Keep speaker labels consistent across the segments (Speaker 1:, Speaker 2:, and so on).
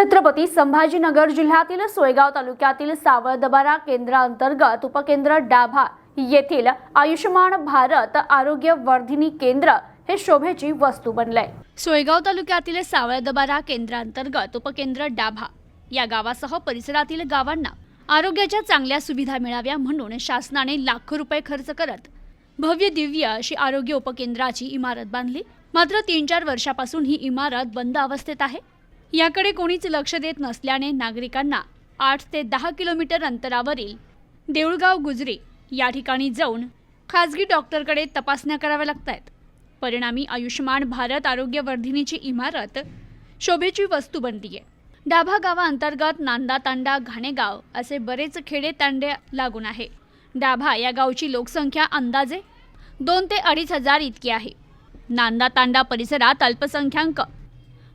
Speaker 1: छत्रपती संभाजीनगर जिल्ह्यातील सोयगाव तालुक्यातील सावळदबारा केंद्रांतर्गत उपकेंद्र डाभा येथील आयुष्यमान भारत आरोग्य वर्धिनी केंद्र हे शोभेची वस्तू बनलंय. सोयगाव तालुक्यातील सावळदबारा केंद्रांतर्गत उपकेंद्र डाभा या गावासह परिसरातील गावांना आरोग्याच्या चांगल्या सुविधा मिळाव्या म्हणून शासनाने लाखो रुपये खर्च करत भव्य दिव्य अशी आरोग्य उपकेंद्राची इमारत बांधली. मात्र तीन चार वर्षापासून ही इमारत बंद अवस्थेत आहे. याकडे कोणीच लक्ष देत नसल्याने नागरिकांना आठ ते दहा किलोमीटर अंतरावरील देऊळगाव गुजरी या ठिकाणी जाऊन खाजगी डॉक्टरकडे तपासण्या कराव्या लागत आहेत परिणामी आयुष्यमान भारत आरोग्यवर्धिनीची इमारत शोभेची वस्तू बनली आहे डाभा गावाअंतर्गत नांदा तांडा घाणेगाव असे बरेच खेडे तांडे लागून आहे. डाभा या गावची लोकसंख्या अंदाजे दोन ते अडीच हजार इतकी आहे. नांदा तांडा परिसरात अल्पसंख्याक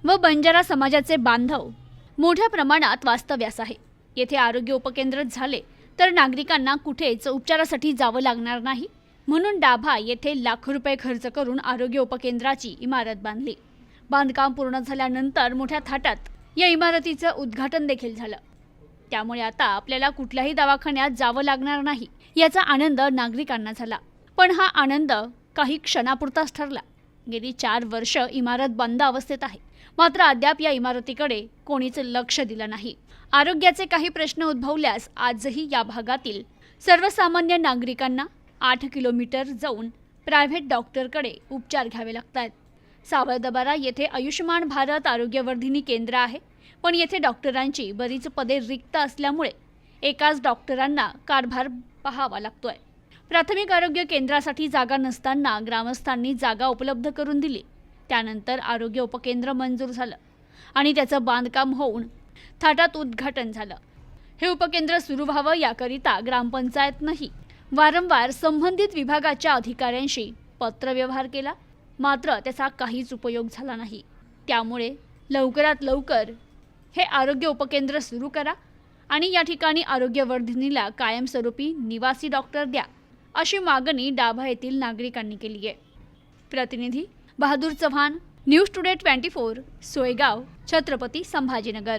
Speaker 1: व बंजारा समाजाचे बांधव. मोठ्या प्रमाणात वास्तव्यास आहे. येथे आरोग्य उपकेंद्र झाले तर नागरिकांना कुठेच उपचारासाठी जावं लागणार नाही. म्हणून डाभा येथे लाखो रुपये खर्च करून आरोग्य उपकेंद्राची इमारत बांधली. बांधकाम पूर्ण झाल्यानंतर मोठ्या थाटात या इमारतीचं उद्घाटन देखील झालं. त्यामुळे आता आपल्याला कुठल्याही दवाखान्यात जावं लागणार नाही याचा आनंद नागरिकांना झाला. पण हा आनंद काही क्षणापुरताच ठरला. गेली चार वर्ष इमारत बंद अवस्थेत आहे. मात्र अद्याप या इमारतीकडे कोणीच लक्ष दिलं नाही. आरोग्याचे काही प्रश्न उद्भवल्यास आजही या भागातील सर्वसामान्य नागरिकांना आठ किलोमीटर जाऊन प्रायव्हेट डॉक्टरकडे उपचार घ्यावे लागत आहेत सावळदबारा येथे आयुष्यमान भारत आरोग्यवर्धिनी केंद्र आहे. पण येथे डॉक्टरांची बरीच पदे रिक्त असल्यामुळे एकाच डॉक्टरांना कारभार पाहावा लागतोय. प्राथमिक आरोग्य केंद्रासाठी जागा नसताना ग्रामस्थांनी जागा उपलब्ध करून दिली. त्यानंतर आरोग्य उपकेंद्र मंजूर झालं आणि त्याचं बांधकाम होऊन थाटात उद्घाटन झालं. हे उपकेंद्र सुरू व्हावं याकरिता ग्रामपंचायतनंही वारंवार संबंधित विभागाच्या अधिकाऱ्यांशी पत्रव्यवहार केला. मात्र त्याचा काहीच उपयोग झाला नाही. त्यामुळे लवकरात लवकर हे आरोग्य उपकेंद्र सुरू करा आणि या ठिकाणी आरोग्यवर्धिनीला कायमस्वरूपी निवासी डॉक्टर द्या. अशी मागणी डाभा येथील नागरिकांनी केली आहे. प्रतिनिधी Bahadur Chavan news today twenty four Soygaon Chhatrapati Sambhajinagar.